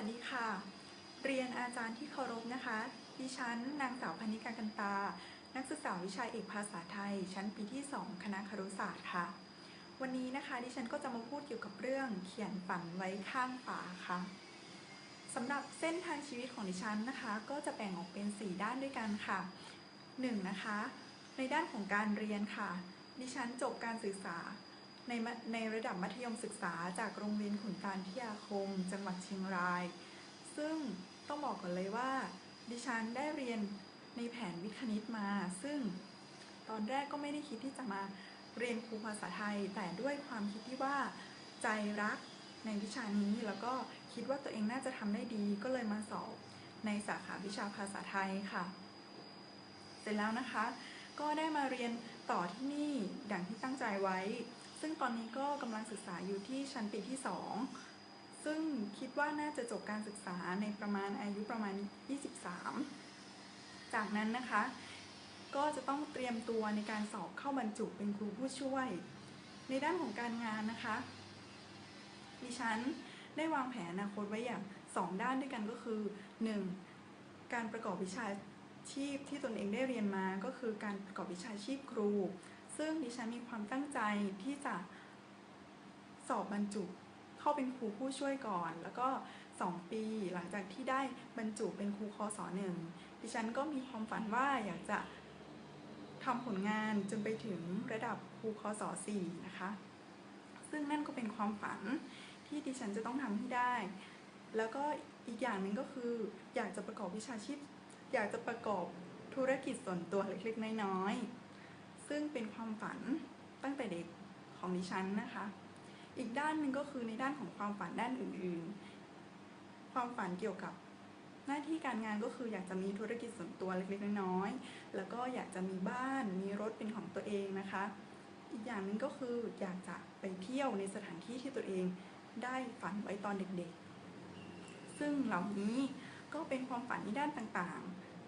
วัสดีค่ะ เรียนอาจารย์ที่เคารพนะคะ ดิฉันนางสาวพนิกากันตา นักศึกษาวิชาเอกภาษาไทย ชั้นปีที่ 2 คณะครุศาสตร์ค่ะ วันนี้นะคะดิฉันก็จะมาพูดเกี่ยวกับเรื่องเขียนฝันไว้ข้างฝาค่ะสำหรับเส้นทางชีวิตของดิฉันนะคะ ก็จะแบ่งออกเป็น 4 ด้านด้วยกันค่ะ 1. นะคะ ในด้านของการเรียนค่ะ ดิฉันจบการศึกษา ในในระดับมัธยมศึกษาจากโรงเรียนขุนตาลพิทยาคม จังหวัดเชียงราย ซึ่งต้องบอกก่อนเลยว่า ดิฉันได้เรียนในแผนวิทย์คณิตมา ซึ่งตอนแรกก็ไม่ได้คิดที่จะมาเรียนครูภาษาไทย แต่ด้วยความคิดที่ว่าใจรักในวิชานี้แล้วก็คิดว่าตัวเองน่าจะทำได้ดีก็เลยมาสอบในสาขาวิชาภาษาไทยค่ะ เสร็จแล้วนะคะ ก็ได้มาเรียนต่อที่นี่อย่างที่ตั้งใจไว้ ซึ่งตอนนี้ก็กำลังศึกษาอยู่ที่ชั้นปีที่ 2 ซึ่งคิดว่าน่าจะจบการศึกษาในประมาณอายุประมาณ 23 จากนั้นนะคะ ก็จะต้องเตรียมตัวในการสอบเข้าบรรจุเป็นครูผู้ช่วย ในด้านของการงานนะคะ ดิฉันได้วางแผนอนาคตไว้อย่าง 2 ด้านด้วยกันก็คือ 1. การประกอบวิชาชีพที่ตนเองได้เรียนมาก็คือการประกอบวิชาชีพครู ซึ่งดิฉันมีความตั้งใจที่จะสอบบรรจุเข้าเป็นครูผู้ช่วยก่อน แล้วก็ 2 ปีหลังจากที่ได้บรรจุเป็นครูคศหนึ่งดิฉันก็มีความฝันว่าอยากจะทำผลงานจนไปถึงระดับครูคศสี่นะคะ ซึ่งนั่นก็เป็นความฝันที่ดิฉันจะต้องทำให้ได้ แล้วก็อีกอย่างหนึ่งก็คือ อยากจะประกอบวิชาชีพ อยากจะประกอบธุรกิจส่วนตัวเล็กๆน้อยๆ ซึ่งเป็นความฝันตั้งแต่เด็กของดิฉันนะคะ อีกด้านหนึ่งก็คือในด้านของความฝันด้านอื่นๆ ความฝันเกี่ยวกับหน้าที่การงานก็คืออยากจะมีธุรกิจส่วนตัวเล็กๆน้อยๆแล้วก็อยากจะมีบ้านมีรถเป็นของตัวเองนะคะ อีกอย่างหนึ่งก็คืออยากจะไปเที่ยวในสถานที่ที่ตัวเองได้ฝันไว้ตอนเด็กๆ ซึ่งเหล่านี้ก็เป็นความฝันในด้านต่าง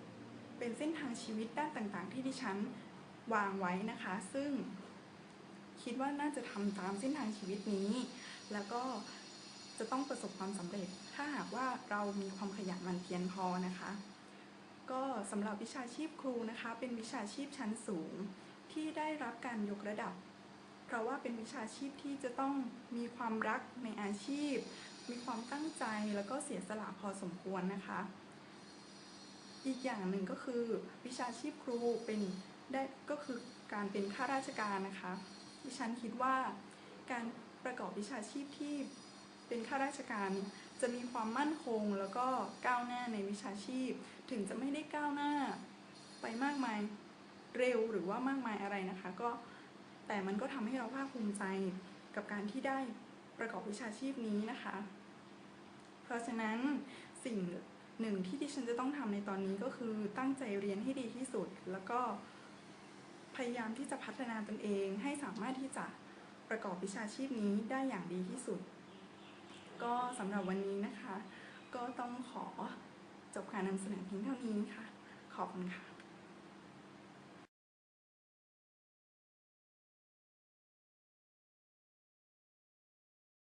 ๆ เป็นเส้นทางชีวิตด้านต่างๆ ที่ดิฉัน วางไว้นะคะ ซึ่งคิดว่าน่าจะทำตามเส้นทางชีวิตนี้ แล้วก็จะต้องประสบความสำเร็จ ถ้าหากว่าเรามีความขยันหมั่นเพียรพอนะคะ ก็สำหรับวิชาชีพครูนะคะ เป็นวิชาชีพชั้นสูงที่ได้รับการยกระดับ เพราะว่าเป็นวิชาชีพที่จะต้องมีความรักในอาชีพ มีความตั้งใจแล้วก็เสียสละพอสมควรนะคะ อีกอย่างหนึ่งก็คือวิชาชีพครูเป็น ได้ก็คือการเป็นข้าราชการนะคะ ดิฉันคิดว่าการประกอบวิชาชีพที่เป็นข้าราชการจะมีความมั่นคงแล้วก็ก้าวหน้าในวิชาชีพ ถึงจะไม่ได้ก้าวหน้าไปมากมายเร็วหรือว่ามากมายอะไรนะคะ ก็แต่มันก็ทำให้เราภาคภูมิใจกับการที่ได้ประกอบวิชาชีพนี้นะคะ เพราะฉะนั้นสิ่งหนึ่งที่ดิฉันจะต้องทำในตอนนี้ก็คือตั้งใจเรียนให้ดีที่สุดแล้วก็ ยายามที่จะพัฒนาตนเองให้สามารถที่จะประกอบวิชาชีพนี้ได้อย่างดีที่สุด ก็สำหรับวันนี้นะคะ ก็ต้องขอจบการนำเสนอเพียงเท่านี้ค่ะ ขอบคุณค่ะ